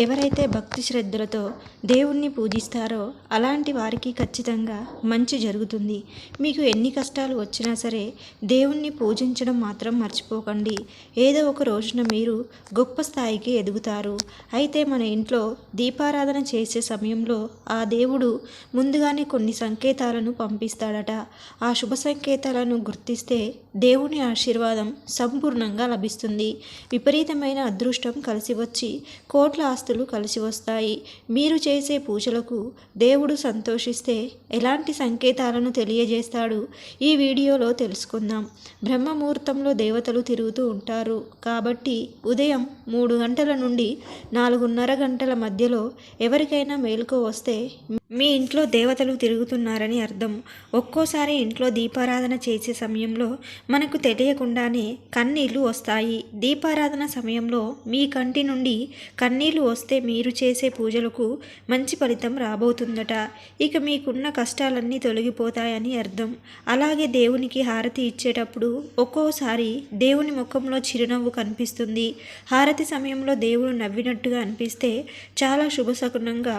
ఎవరైతే భక్తి శ్రద్ధలతో దేవుణ్ణి పూజిస్తారో అలాంటి వారికి ఖచ్చితంగా మంచి జరుగుతుంది. మీకు ఎన్ని కష్టాలు వచ్చినా సరే దేవుణ్ణి పూజించడం మాత్రం మర్చిపోకండి. ఏదో ఒక రోజున మీరు గొప్ప స్థాయికి ఎదుగుతారు. అయితే మన ఇంట్లో దీపారాధన చేసే సమయంలో ఆ దేవుడు ముందుగానే కొన్ని సంకేతాలను పంపిస్తాడట. ఆ శుభ సంకేతాలను గుర్తిస్తే దేవుని ఆశీర్వాదం సంపూర్ణంగా లభిస్తుంది. విపరీతమైన అదృష్టం కలిసి వచ్చి కోట్ల ఆస్తులు కలిసి వస్తాయి. మీరు చేసే పూజలకు దేవుడు సంతోషిస్తే ఎలాంటి సంకేతాలను తెలియజేస్తాడు? ఈ వీడియోలో తెలుసుకుందాం. బ్రహ్మముహూర్తంలో దేవతలు తిరుగుతూ ఉంటారు. కాబట్టి ఉదయం మూడు గంటల నుండి నాలుగున్నర గంటల మధ్యలో ఎవరికైనా మేలుకో వస్తే మీ ఇంట్లో దేవతలు తిరుగుతున్నారని అర్థం. ఒక్కోసారి ఇంట్లో దీపారాధన చేసే సమయంలో మనకు తెలియకుండానే కన్నీళ్ళు వస్తాయి. దీపారాధన సమయంలో మీ కంటి నుండి కన్నీళ్ళు వస్తే మీరు చేసే పూజలకు మంచి ఫలితం రాబోతుందట. ఇక మీకున్న కష్టాలన్నీ తొలగిపోతాయని అర్థం. అలాగే దేవునికి హారతి ఇచ్చేటప్పుడు ఒక్కోసారి దేవుని ముఖంలో చిరునవ్వు కనిపిస్తుంది. హారతి సమయంలో దేవుడు నవ్వినట్టుగా అనిపిస్తే చాలా శుభశకునంగా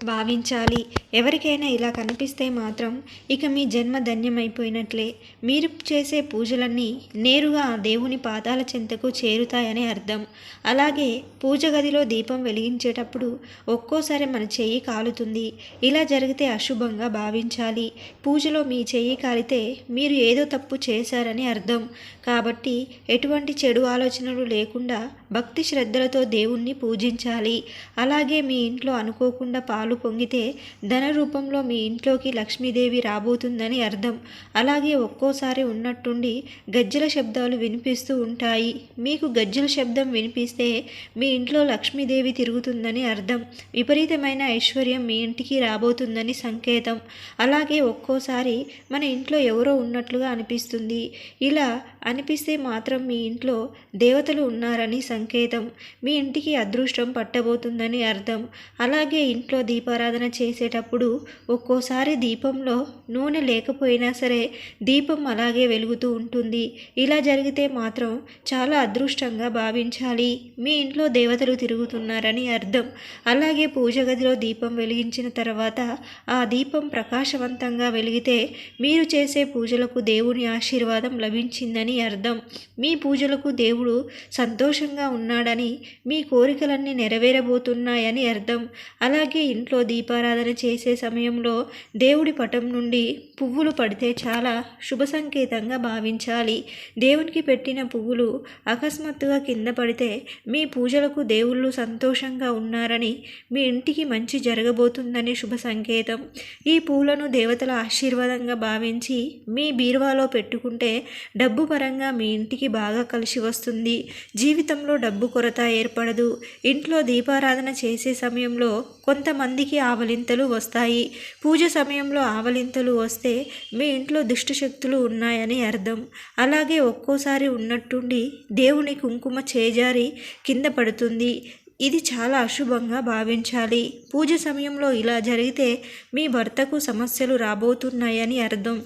భావించాలి. ఎవరికైనా ఇలా కనిపిస్తే మాత్రం ఇక మీ జన్మ ధన్యమైపోయినట్లే. మీరు చేసే పూజలన్నీ నేరుగా దేవుని పాదాల చెంతకు చేరుతాయని అర్థం. అలాగే పూజ గదిలో దీపం వెలిగించేటప్పుడు ఒక్కోసారి మన చెయ్యి కాలుతుంది. ఇలా జరిగితే అశుభంగా భావించాలి. పూజలో మీ చెయ్యి కాలితే మీరు ఏదో తప్పు చేశారని అర్థం. కాబట్టి ఎటువంటి చెడు ఆలోచనలు లేకుండా భక్తి శ్రద్ధలతో దేవుణ్ణి పూజించాలి. అలాగే మీ ఇంట్లో అనుకోకుండా పాలు పొంగితే ధన రూపంలో మీ ఇంట్లోకి లక్ష్మీదేవి రాబోతుందని అర్థం. అలాగే ఒక్కోసారి ఉన్నట్టుండి గజ్జల శబ్దాలు వినిపిస్తూ ఉంటాయి. మీకు గజ్జల శబ్దం వినిపిస్తే మీ ఇంట్లో లక్ష్మీదేవి తిరుగుతుందని అర్థం. విపరీతమైన ఐశ్వర్యం మీ ఇంటికి రాబోతుందని సంకేతం. అలాగే ఒక్కోసారి మన ఇంట్లో ఎవరో ఉన్నట్లుగా అనిపిస్తుంది. ఇలా అనిపిస్తే మాత్రం మీ ఇంట్లో దేవతలు ఉన్నారని సంకేతం. మీ ఇంటికి అదృష్టం పట్టబోతుందని అర్థం. అలాగే ఇంట్లో దీపారాధన చేసేటప్పుడు ఒక్కోసారి దీపంలో నూనె లేకపోయినా సరే దీపం అలాగే వెలుగుతూ ఉంటుంది. ఇలా జరిగితే మాత్రం చాలా అదృష్టంగా భావించాలి. మీ ఇంట్లో దేవతలు తిరుగుతున్నారని అర్థం. అలాగే పూజ గదిలో దీపం వెలిగించిన తర్వాత ఆ దీపం ప్రకాశవంతంగా వెలిగితే మీరు చేసే పూజలకు దేవుని ఆశీర్వాదం లభించిందని అర్థం. మీ పూజలకు దేవుడు సంతోషంగా ఉన్నాడని మీ కోరికలన్నీ నెరవేరబోతున్నాయని అర్థం. అలాగే ఇంట్లో ఇంట్లో దీపారాధన చేసే సమయంలో దేవుడి పటం నుండి పువ్వులు పడితే చాలా శుభ సంకేతంగా భావించాలి. దేవునికి పెట్టిన పువ్వులు అకస్మాత్తుగా కింద పడితే మీ పూజలకు దేవుళ్ళు సంతోషంగా ఉన్నారని మీ ఇంటికి మంచి జరగబోతుందని శుభ సంకేతం. ఈ పూలను దేవతల ఆశీర్వాదంగా భావించి మీ బీరువాలో పెట్టుకుంటే డబ్బు పరంగా మీ ఇంటికి బాగా కలిసి వస్తుంది. జీవితంలో డబ్బు కొరత ఏర్పడదు. ఇంట్లో దీపారాధన చేసే సమయంలో కొంతమంది మందికి ఆవలింతలు వస్తాయి. పూజ సమయంలో ఆవలింతలు వస్తే మీ ఇంట్లో దుష్టశక్తులు ఉన్నాయని అర్థం. అలాగే ఒక్కోసారి ఉన్నట్టుండి దేవుని కుంకుమ చేజారి కింద పడుతుంది. ఇది చాలా అశుభంగా భావించాలి. పూజ సమయంలో ఇలా జరిగితే మీ భర్తకు సమస్యలు రాబోతున్నాయని అర్థం.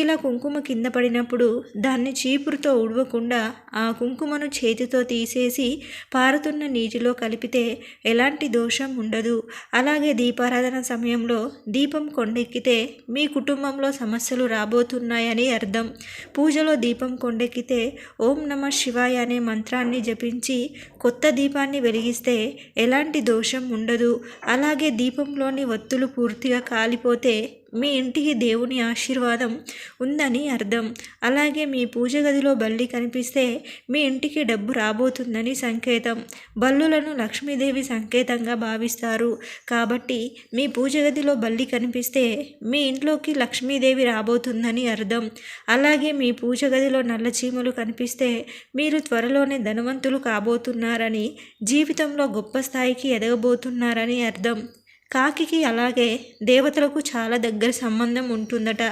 ఇలా కుంకుమ కింద పడినప్పుడు దాన్ని చీపురుతో ఉడవకుండా ఆ కుంకుమను చేతితో తీసేసి పారుతున్న నీటిలో కలిపితే ఎలాంటి దోషం ఉండదు. అలాగే దీపారాధన సమయంలో దీపం కొండెక్కితే మీ కుటుంబంలో సమస్యలు రాబోతున్నాయని అర్థం. పూజలో దీపం కొండెక్కితే ఓం నమ శివాయ అనే మంత్రాన్ని జపించి కొత్త దీపాన్ని వెలిగిస్తే ఎలాంటి దోషం ఉండదు. అలాగే దీపంలోని ఒత్తులు పూర్తిగా కాలిపోతే మీ ఇంటికి దేవుని ఆశీర్వాదం ఉందని అర్థం. అలాగే మీ పూజ గదిలో బల్లి కనిపిస్తే మీ ఇంటికి డబ్బు రాబోతుందని సంకేతం. బల్లులను లక్ష్మీదేవి సంకేతంగా భావిస్తారు. కాబట్టి మీ పూజ గదిలో బల్లి కనిపిస్తే మీ ఇంట్లోకి లక్ష్మీదేవి రాబోతుందని అర్థం. అలాగే మీ పూజ గదిలో నల్ల చీమలు కనిపిస్తే మీరు త్వరలోనే ధనవంతులు కాబోతున్నారని జీవితంలో గొప్ప స్థాయికి ఎదగబోతున్నారని అర్థం. కాకికి అలాగే దేవతలకు చాలా దగ్గర సంబంధం ఉంటుందట.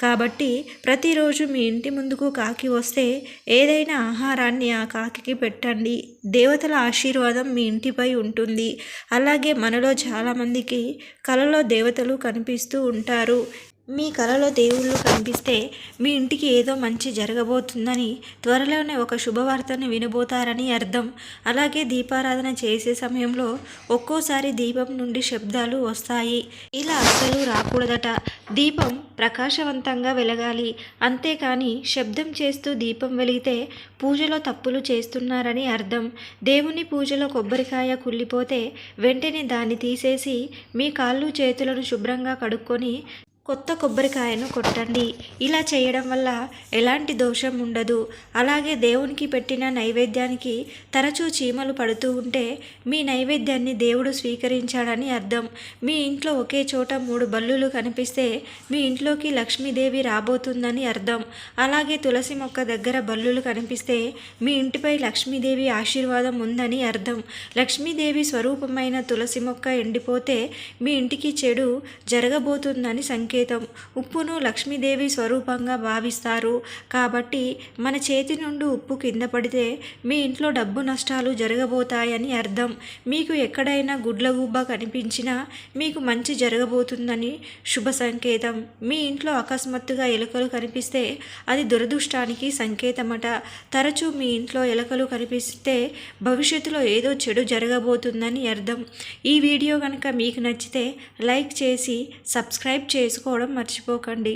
కాబట్టి ప్రతిరోజు మీ ఇంటి ముందుకు కాకి వస్తే ఏదైనా ఆహారాన్ని ఆ కాకికి పెట్టండి. దేవతల ఆశీర్వాదం మీ ఇంటిపై ఉంటుంది. అలాగే మనలో చాలామందికి కలలో దేవతలు కనిపిస్తూ ఉంటారు. మీ కలలో దేవుళ్ళు కనిపిస్తే మీ ఇంటికి ఏదో మంచి జరగబోతుందని త్వరలోనే ఒక శుభవార్తను వినబోతారని అర్థం. అలాగే దీపారాధన చేసే సమయంలో ఒక్కోసారి దీపం నుండి శబ్దాలు వస్తాయి. ఇలా అస్సలు రాకూడదట. దీపం ప్రకాశవంతంగా వెలగాలి. అంతేకాని శబ్దం చేస్తూ దీపం వెలిగితే పూజలో తప్పులు చేస్తున్నారని అర్థం. దేవుని పూజలో కొబ్బరికాయ కుళ్ళిపోతే వెంటనే దాన్ని తీసేసి మీ కాళ్ళు చేతులను శుభ్రంగా కడుక్కొని కొత్త కొబ్బరికాయను కొట్టండి. ఇలా చేయడం వల్ల ఎలాంటి దోషం ఉండదు. అలాగే దేవునికి పెట్టిన నైవేద్యానికి తరచూ చీమలు పడుతూ ఉంటే మీ నైవేద్యాన్ని దేవుడు స్వీకరించాడని అర్థం. మీ ఇంట్లో ఒకే చోట మూడు బల్లులు కనిపిస్తే మీ ఇంట్లోకి లక్ష్మీదేవి రాబోతుందని అర్థం. అలాగే తులసి మొక్క దగ్గర బల్లులు కనిపిస్తే మీ ఇంటిపై లక్ష్మీదేవి ఆశీర్వాదం ఉందని అర్థం. లక్ష్మీదేవి స్వరూపమైన తులసి మొక్క ఎండిపోతే మీ ఇంటికి చెడు జరగబోతుందని సంకేతం. సంకేతం. ఉప్పును లక్ష్మీదేవి స్వరూపంగా భావిస్తారు. కాబట్టి మన చేతి నుండి ఉప్పు కింద పడితే మీ ఇంట్లో డబ్బు నష్టాలు జరగబోతాయని అర్థం. మీకు ఎక్కడైనా గుడ్లగూబ కనిపించినా మీకు మంచి జరగబోతుందని శుభ సంకేతం. మీ ఇంట్లో అకస్మాత్తుగా ఎలుకలు కనిపిస్తే అది దురదృష్టానికి సంకేతమట. తరచూ మీ ఇంట్లో ఎలుకలు కనిపిస్తే భవిష్యత్తులో ఏదో చెడు జరగబోతుందని అర్థం. ఈ వీడియో కనుక మీకు నచ్చితే లైక్ చేసి సబ్స్క్రైబ్ చేసుకోవడం మర్చిపోకండి.